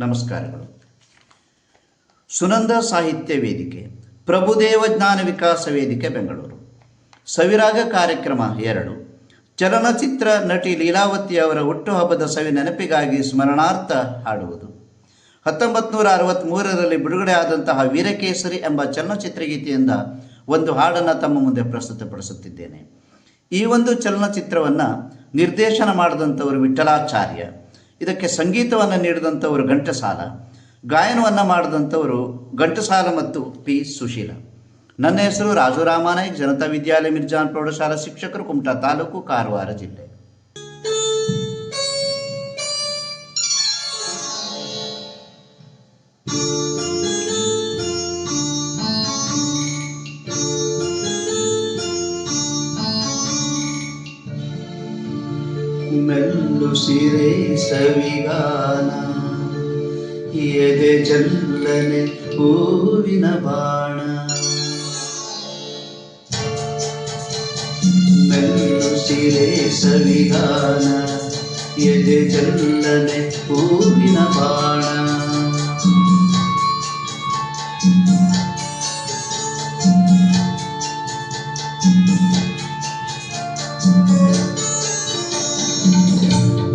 ನಮಸ್ಕಾರಗಳು. ಸುನಂದ ಸಾಹಿತ್ಯ ವೇದಿಕೆ, ಪ್ರಭುದೇವ ಜ್ಞಾನ ವಿಕಾಸ ವೇದಿಕೆ, ಬೆಂಗಳೂರು. ಸವಿರಾಗ ಕಾರ್ಯಕ್ರಮ ಎರಡು. ಚಲನಚಿತ್ರ ನಟಿ ಲೀಲಾವತಿ ಅವರ ಹುಟ್ಟುಹಬ್ಬದ ಸವಿ ನೆನಪಿಗಾಗಿ ಸ್ಮರಣಾರ್ಥ ಹಾಡುವುದು. ಹತ್ತೊಂಬತ್ತು ನೂರ ಅರವತ್ತ್ಮೂರರಲ್ಲಿ ಬಿಡುಗಡೆ ಆದಂತಹ ವೀರಕೇಸರಿ ಎಂಬ ಚಲನಚಿತ್ರ ಗೀತೆಯಿಂದ ಒಂದು ಹಾಡನ್ನು ತಮ್ಮ ಮುಂದೆ ಪ್ರಸ್ತುತಪಡಿಸುತ್ತಿದ್ದೇನೆ. ಈ ಒಂದು ಚಲನಚಿತ್ರವನ್ನು ನಿರ್ದೇಶನ ಮಾಡಿದಂಥವರು ವಿಠಲಾಚಾರ್ಯ. ಇದಕ್ಕೆ ಸಂಗೀತವನ್ನು ನೀಡಿದಂಥವರು ಘಂಟಸಾಲ, ಗಾಯನವನ್ನು ಮಾಡಿದಂಥವರು ಘಂಟಸಾಲ ಮತ್ತು ಪಿ ಸುಶೀಲ. ನನ್ನ ಹೆಸರು ರಾಜು ರಾಮಾನಾಯ್ಕ್, ಜನತಾ ವಿದ್ಯಾಲಯ ಮಿರ್ಜಾನ್ ಪ್ರೌಢಶಾಲಾ ಶಿಕ್ಷಕರು, ಕುಮಟಾ ತಾಲೂಕು, ಕಾರವಾರ ಜಿಲ್ಲೆ. ಮೆಲ್ಲು ಸಿರೆ ಸವಿಗಾನ ಎದೆ ಜಲ್ಲನೆ ಹೂವಿನ ಬಾಣ. ಮೆಲ್ಲು ಸಿರೆ ಸವಿಗಾನ ಎದೆ ಜಲ್ಲನೆ ಹೂವಿನ ಬಾಣ.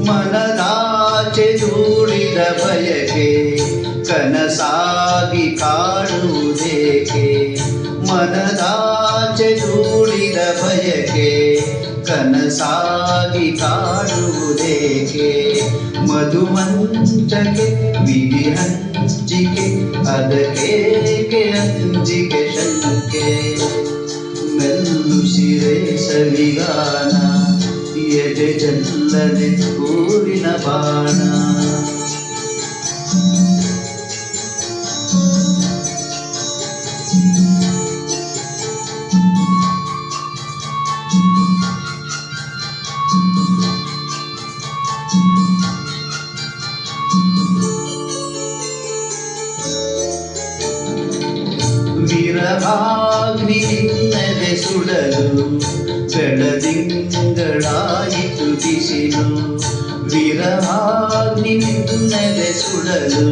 ಮನದಾಚೆ ದೂಡಿದ ಬಯಕೆ, ಕನಸಾಗಿ ಕಾಡುವುದೇಕೆ? ಮನದಾಚೆ ದೂಡಿದ ಬಯಕೆ, ಕನಸಾಗಿ ಕಾಡುವುದೇಕೆ? ಮಧುಮಂಚಕೆ, ವಿಧಿ ಹಂಚಿಕೆ ಅದಕ್ಕೆ ಅಂಜಿಕೆ ಶಂಕೆ? ಮೆಲ್ಲು ಸಿರೆ ಸವಿಗಾನ ಎದೆ ಜಲ್ಲದೆ ಹೂವಿನ ಬಾಣ ವಿರಹಾಗ್ನಿ ನಿನ್ನದೆ ಸುಡಲು ಬೆಳದಿಂಗಳಾಯಿತು ಬಿಸಿಲು ವಿರಹಾಗ್ನಿ ನಿನ್ನದೆ ಸುಡಲು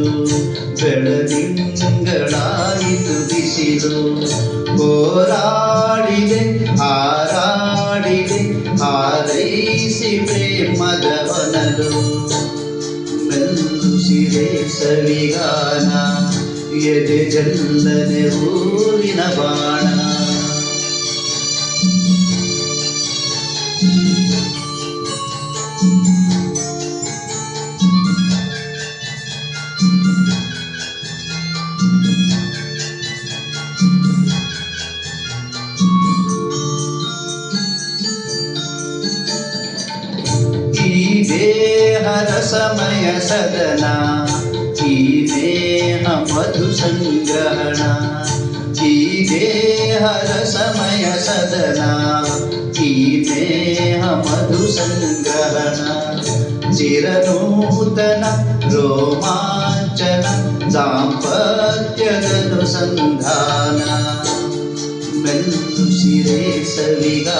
ಬೆಳದಿಂಗಳಾಯಿತು ಬಿಸಿಲು. ಹೋರಾಡಿದೆ, ಹಾರಾಡಿದೆ, ಹಾರೈಸಿ ಪ್ರೇಮದ ಹೊನಲು. ಮೆಲ್ಲು ಸವಿಗಾನ, ಎದೆ ಜಲ್ಲನೆ ಹೂವಿನ ಬಾಣ. देहरसमय सदना कीने देह मधुसङ्ग्रहणा कीने देहरसमय सदना सदना देह मधुसङ्ग्रहणा चिरनूतन रोमाञ्चन दाम्पत्यदनुसन्धान दाम्पत्युसङ्गिरे सलिरा